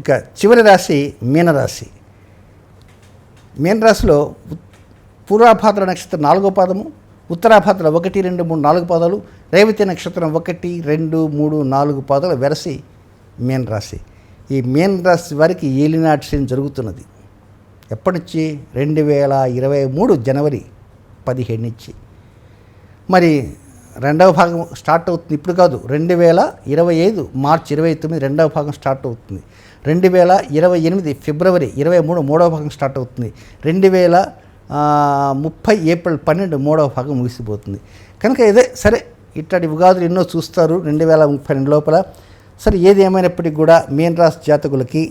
ఇక చివరి రాశి మీనరాశి. మీనరాశిలో పూర్వాభాద్ర నక్షత్రం నాలుగో పాదము ఉత్తరాభాద్ర ఒకటి రెండు మూడు నాలుగు పాదాలు రేవతి నక్షత్రం ఒకటి రెండు మూడు నాలుగు పాదాలు వెరసి మీన రాశి ఈ మీన రాశి వారికి ఏలినాటి శని జరుగుతున్నది. ఎప్పటి నుంచి? రెండు వేల ఇరవై మూడు జనవరి పదిహేడు నుంచి. మరి రెండవ భాగం స్టార్ట్ అవుతుంది. ఇప్పుడు కాదు రెండు వేల ఇరవై ఐదు మార్చి ఇరవై తొమ్మిది రెండవ భాగం స్టార్ట్ అవుతుంది. రెండు వేల ఇరవై ఎనిమిది ఫిబ్రవరి ఇరవై మూడు మూడవ భాగం స్టార్ట్ అవుతుంది. రెండు వేల ముప్పై ఏప్రిల్ పన్నెండు మూడవ భాగం ముగిసిపోతుంది. కనుక ఇదే సరే ఇట్లాంటి ఉగాదులు ఎన్నో చూస్తారు రెండు వేల ముప్పై రెండు లోపల. సరే ఏది ఏమైనప్పటికీ కూడా మీన్ రాశి జాతకులకి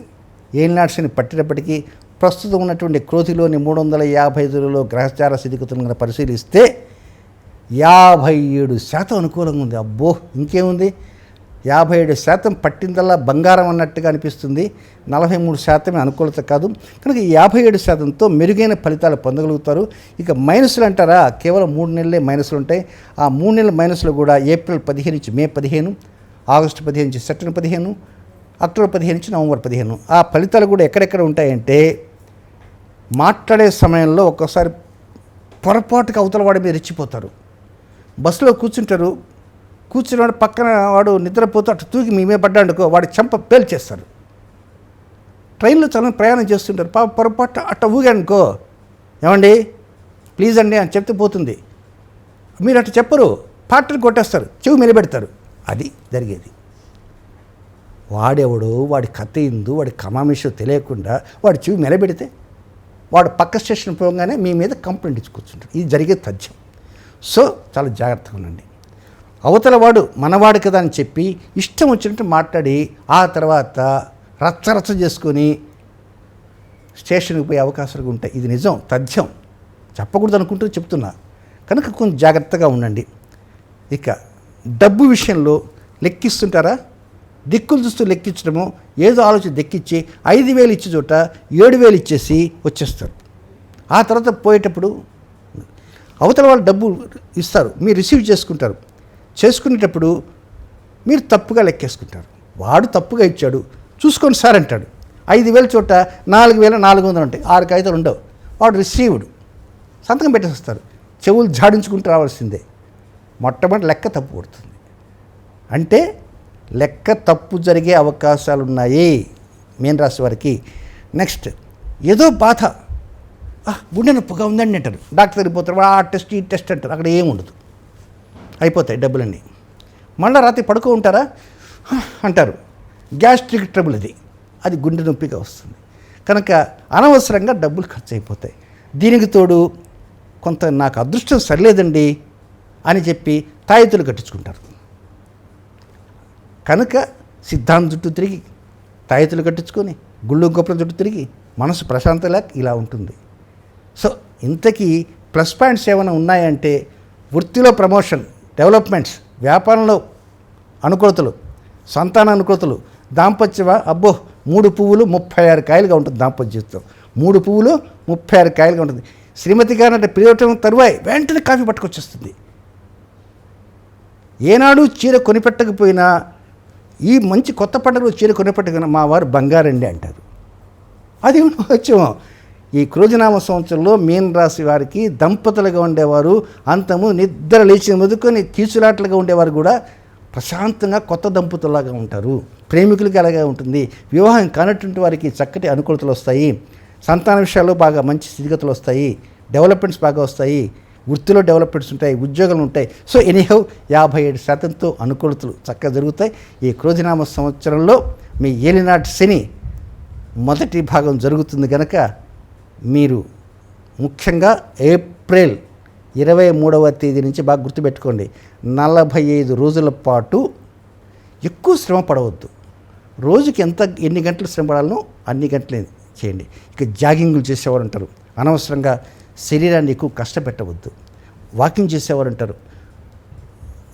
ఏలినాడ్స్ని పట్టినప్పటికీ ప్రస్తుతం ఉన్నటువంటి క్రోధిలోని మూడు వందల యాభై ఐదులలో గ్రహచార స్థితిగతులను కనుక పరిశీలిస్తే యాభై ఏడు శాతం అనుకూలంగా ఉంది. అబ్బో ఇంకేముంది? యాభై ఏడు శాతం పట్టిందల్లా బంగారం అన్నట్టుగా అనిపిస్తుంది. నలభై మూడు శాతమే అనుకూలత కాదు. కనుక యాభై ఏడు శాతంతో మెరుగైన ఫలితాలు పొందగలుగుతారు. ఇక మైనస్లు అంటారా? కేవలం మూడు నెలలే మైనస్లు ఉంటాయి ఆ మూడు నెలల మైనస్లు కూడా ఏప్రిల్ పదిహేను నుంచి మే పదిహేను ఆగస్టు పదిహేను నుంచి సెప్టెంబర్ పదిహేను అక్టోబర్ పదిహేను నుంచి నవంబర్ పదిహేను. ఆ ఫలితాలు కూడా ఎక్కడెక్కడ ఉంటాయంటే మాట్లాడే సమయంలో ఒక్కోసారి పొరపాటుగా అవతల వాడి మీద రెచ్చిపోతారు. బస్సులో కూర్చుంటారు. కూర్చున్నాడు పక్కన వాడు నిద్రపోతూ అటు తూకి మీ మీద పడ్డాడుకో వాడి చెంప పేల్చేస్తారు ట్రైన్లో చాలా ప్రయాణం చేస్తుంటారు. పాప పొరపాటు అట్ట ఊగానుకో ఏమండి? ప్లీజ్ అండి అని చెప్తే పోతుంది. మీరు అటు చెప్పరు. పాటలు కొట్టేస్తారు. చెవి నిలబెడతారు అది జరిగేది. వాడెవడో వాడి కథ ఇందు వాడి కమామిషో తెలియకుండా వాడు చెవి మెలబెడితే వాడు పక్క స్టేషన్ పోగానే మీ మీద కంప్లైంట్ ఇచ్చి కూర్చుంటారు ఇది జరిగే తథ్యం. సో చాలా జాగ్రత్తగా ఉండండి. అవతల వాడు మనవాడు కదా అని చెప్పి ఇష్టం వచ్చినట్టు మాట్లాడి ఆ తర్వాత రచ్చరచ్చ చేసుకొని స్టేషన్కి పోయే అవకాశాలు ఉంటాయి. ఇది నిజం తథ్యం. చెప్పకూడదు అనుకుంటూ చెప్తున్నా. కనుక కొంచెం జాగ్రత్తగా ఉండండి. ఇక డబ్బు విషయంలో లెక్కిస్తుంటారా? దిక్కులు చూస్తూ లెక్కించడము ఏదో ఆలోచన దెక్కించి ఐదు వేలు ఇచ్చే చోట ఏడు వేలు ఇచ్చేసి వచ్చేస్తారు. ఆ తర్వాత పోయేటప్పుడు అవతల వాళ్ళు డబ్బు ఇస్తారు. మీరు రిసీవ్ చేసుకుంటారు. చేసుకునేటప్పుడు మీరు తప్పుగా లెక్కేసుకుంటారు. వాడు తప్పుగా ఇచ్చాడు చూసుకోండి సార్ అంటాడు. ఐదు వేల చోట నాలుగు వేల నాలుగు వందలు ఉంటాయి. ఆరు కాగితాలు ఉండవు. వాడు రిసీవ్డ్. సంతకం పెట్టేసి వస్తారు. చెవులు జాడించుకుంటూ రావాల్సిందే. మొట్టమొదటి లెక్క తప్పు కొడుతుంది. అంటే లెక్క తప్పు జరిగే అవకాశాలు ఉన్నాయి మీన రాశి వారికి. నెక్స్ట్ ఏదో బాధ. "ఆ, గుండె నొప్పిగా ఉందండి అంటారు. డాక్టర్ దగ్గరికి పోతారు. ఆ టెస్ట్ ఈ టెస్ట్ అంటారు. అక్కడ ఏముండదు ఉండదు. అయిపోతాయి డబ్బులన్నీ. మళ్ళీ రాత్రి పడుకో ఉంటారా? అంటారు. గ్యాస్ట్రిక్ ట్రబుల్ అది. అది గుండె నొప్పిగా వస్తుంది. కనుక అనవసరంగా డబ్బులు ఖర్చు అయిపోతాయి దీనికి తోడు కొంత నాకు అదృష్టం సరిలేదండి అని చెప్పి తాయితులు కట్టించుకుంటారు. కనుక సిద్ధాంతం చుట్టూ తిరిగి తాయితులు కట్టించుకొని గుళ్ళు గొప్పల చుట్టూ తిరిగి మనసు ప్రశాంతలా ఇలా ఉంటుంది. సో ఇంతకీ ప్లస్ పాయింట్స్ ఏమైనా ఉన్నాయంటే వృత్తిలో ప్రమోషన్. డెవలప్మెంట్స్ వ్యాపారంలో అనుకూలతలు సంతాన అనుకూలతలు దాంపత్యవ అబ్బో మూడు పువ్వులు ముప్పై ఆరు కాయలుగా ఉంటుంది దాంపత్య జీవితం మూడు పువ్వులు ముప్పై ఆరు కాయలుగా ఉంటుంది. శ్రీమతి గారు అంటే పిలవటం తరువాయి వెంటనే కాఫీ పట్టుకొచ్చేస్తుంది. ఏనాడు చీర కొనిపెట్టకపోయినా ఈ మంచి కొత్త పండుగలో చీర కొనిపెట్టకపోయినా మా వారు బంగారండి అంటారు. అది వచ్చేమో? ఈ క్రోజనామ సంవత్సరంలో మీన్ రాశి వారికి దంపతులుగా ఉండేవారు అంతము నిద్ర లేచి ముదుకొని కీచులాట్లుగా ఉండేవారు కూడా ప్రశాంతంగా కొత్త దంపతులాగా ఉంటారు. ప్రేమికులకి అలాగే ఉంటుంది. వివాహం కానటువంటి వారికి చక్కటి అనుకూలతలు వస్తాయి. సంతాన విషయాల్లో బాగా మంచి స్థితిగతులు వస్తాయి. డెవలప్మెంట్స్ బాగా వస్తాయి. వృత్తిలో డెవలప్మెంట్స్ ఉంటాయి ఉద్యోగాలు ఉంటాయి. సో ఎనీహౌ యాభై ఏడు శాతంతో అనుకూలతలు చక్కగా జరుగుతాయి. ఈ క్రోధినామ సంవత్సరంలో మీ ఏలినాటి శని మొదటి భాగం జరుగుతుంది కనుక మీరు ముఖ్యంగా ఏప్రిల్ ఇరవై మూడవ తేదీ నుంచి బాగా గుర్తుపెట్టుకోండి. నలభై ఐదు రోజుల పాటు ఎక్కువ శ్రమ పడవద్దు. రోజుకి ఎంత ఎన్ని గంటలు శ్రమ పడాలనో అన్ని గంటలే చేయండి. ఇక జాగింగ్లు చేసేవారు ఉంటారు. అనవసరంగా శరీరాన్ని ఎక్కువ కష్టపెట్టవద్దు. వాకింగ్ చేసేవారు ఉంటారు.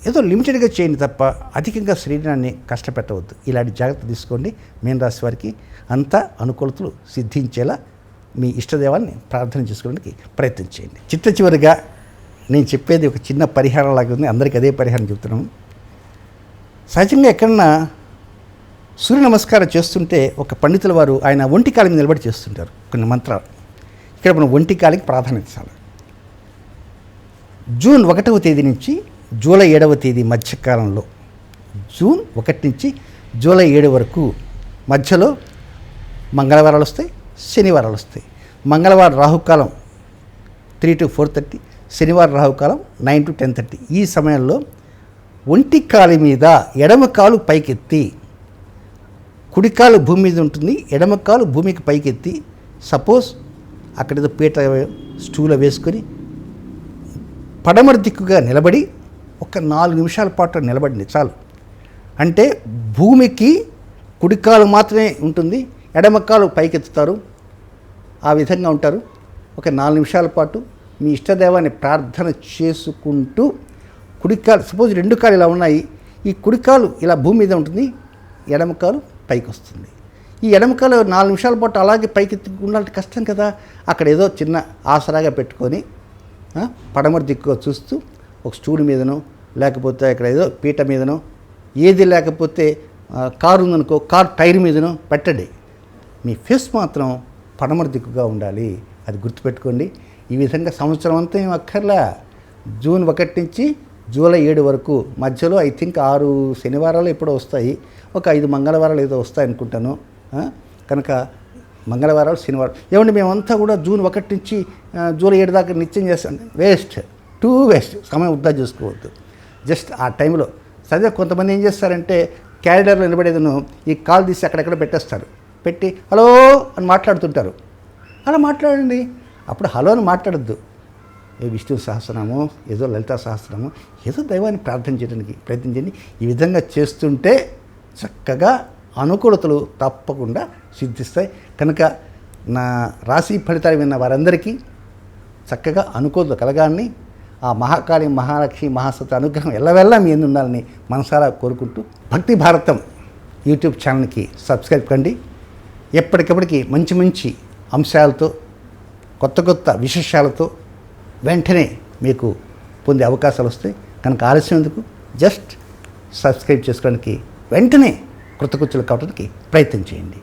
ఏదో లిమిటెడ్గా చేయండి తప్ప అధికంగా శరీరాన్ని కష్టపెట్టవద్దు. ఇలాంటి జాగ్రత్త తీసుకోండి. మీన రాశి వారికి అంతా అనుకూలతలు సిద్ధించేలా మీ ఇష్టదేవాన్ని ప్రార్థన చేసుకోవడానికి ప్రయత్నం చేయండి. చిట్ట చివరిగా నేను చెప్పేది ఒక చిన్న పరిహారం లాగా ఉంది. అందరికీ అదే పరిహారం చెప్తున్నాను సహజంగా ఎక్కడన్నా సూర్య నమస్కారం చేస్తుంటే ఒక పండితుల వారు ఆయన ఒంటి కాలి మీద నిలబడి చేస్తుంటారు. కొన్ని మంత్రాలు. ఇక్కడ మనం ఒంటి కాలికి ప్రాధాన్యత ఇవ్వాలి జూన్ ఒకటవ తేదీ నుంచి జూలై ఏడవ తేదీ మధ్యకాలంలో జూన్ ఒకటి నుంచి జూలై ఏడు వరకు మధ్యలో మంగళవారాలు వస్తాయి శనివారాలు వస్తాయి. మంగళవారం రాహుకాలం త్రీ టు ఫోర్ థర్టీ శనివారం రాహుకాలం నైన్ టు టెన్ థర్టీ ఈ సమయంలో ఒంటి కాలు మీద ఎడమ కాలు పైకెత్తి కుడికాలు భూమి మీద ఉంటుంది ఎడమ కాలు భూమికి పైకెత్తి సపోజ్ అక్కడ ఏదో పీట స్టూల వేసుకొని పడమర దిక్కుగా నిలబడి ఒక నాలుగు నిమిషాల పాటు నిలబడింది చాలు. అంటే భూమికి కుడికాలు మాత్రమే ఉంటుంది ఎడమకాలు పైకెత్తుతారు. ఆ విధంగా ఉంటారు. ఒక నాలుగు నిమిషాల పాటు మీ ఇష్టదైవాన్ని ప్రార్థన చేసుకుంటూ కుడికాలు సపోజ్ రెండు కాలు ఇలా ఉన్నాయి. ఈ కుడికాలు ఇలా భూమి మీద ఉంటుంది. ఎడమకాలు పైకి వస్తుంది ఈ ఎడమకాలు నాలుగు నిమిషాల పాటు అలాగే పైకి ఉండాలంటే కష్టం కదా. అక్కడ ఏదో చిన్న ఆసరాగా పెట్టుకొని పడమరు పడమర దిక్కుగా చూస్తూ ఒక స్టూల్ మీదనో లేకపోతే ఇక్కడ ఏదో పీట మీదనో ఏది లేకపోతే కారు ఉందనుకో కారు టైర్ మీదనో పెట్టండి. మీ ఫేస్ మాత్రం పడమర దిక్కుగా ఉండాలి. అది గుర్తుపెట్టుకోండి. ఈ విధంగా సంవత్సరం అంతా ఏం అక్కర్లా. జూన్ ఒకటి నుంచి జూలై ఏడు వరకు మధ్యలో ఐ థింక్ ఆరు శనివారాలు ఎప్పుడో వస్తాయి. ఒక ఐదు మంగళవారాలు ఏదో వస్తాయి అనుకుంటాను. కనుక మంగళవారాలు శనివారం ఏమండి మేమంతా కూడా జూన్ ఒకటి నుంచి జూలై ఏడు దాకా నిత్యం చేస్తాం. వేస్ట్. Too waste. సమయం వృధా చేసుకోవద్దు. జస్ట్ ఆ టైంలో. సరే కొంతమంది ఏం చేస్తారంటే క్యారిడర్లో నిలబడేదను ఈ కాల్ తీసి అక్కడెక్కడ పెట్టేస్తారు. పెట్టి హలో అని మాట్లాడుతుంటారు. అలా మాట్లాడండి. అప్పుడు హలో అని మాట్లాడద్దు. ఏ విష్ణు సహస్రనామో ఏదో లలితా సహస్రనామో ఏదో దైవాన్ని ప్రార్థన చేయడానికి ప్రయత్నించండి ఈ విధంగా చేస్తుంటే చక్కగా అనుకూలతలు తప్పకుండా సిద్ధిస్తాయి. కనుక నా రాశి ఫలితాలు విన్న వారందరికీ చక్కగా అనుకూలత కలగాలని ఆ మహాకాళి మహాలక్ష్మి మహాసత అనుగ్రహం ఎల్లవెల్లా మీ ఎందు ఉండాలని మనసారా కోరుకుంటూ భక్తి భారతం యూట్యూబ్ ఛానల్కి సబ్స్క్రైబ్ కండి. ఎప్పటికప్పటికి మంచి మంచి అంశాలతో కొత్త కొత్త విశేషాలతో వెంటనే మీకు పొందే అవకాశాలు వస్తాయి. కనుక ఆలస్యం ఎందుకు? జస్ట్ సబ్స్క్రైబ్ చేసుకోవడానికి వెంటనే కృతకృత్యులు కావడానికి ప్రయత్నం చేయండి.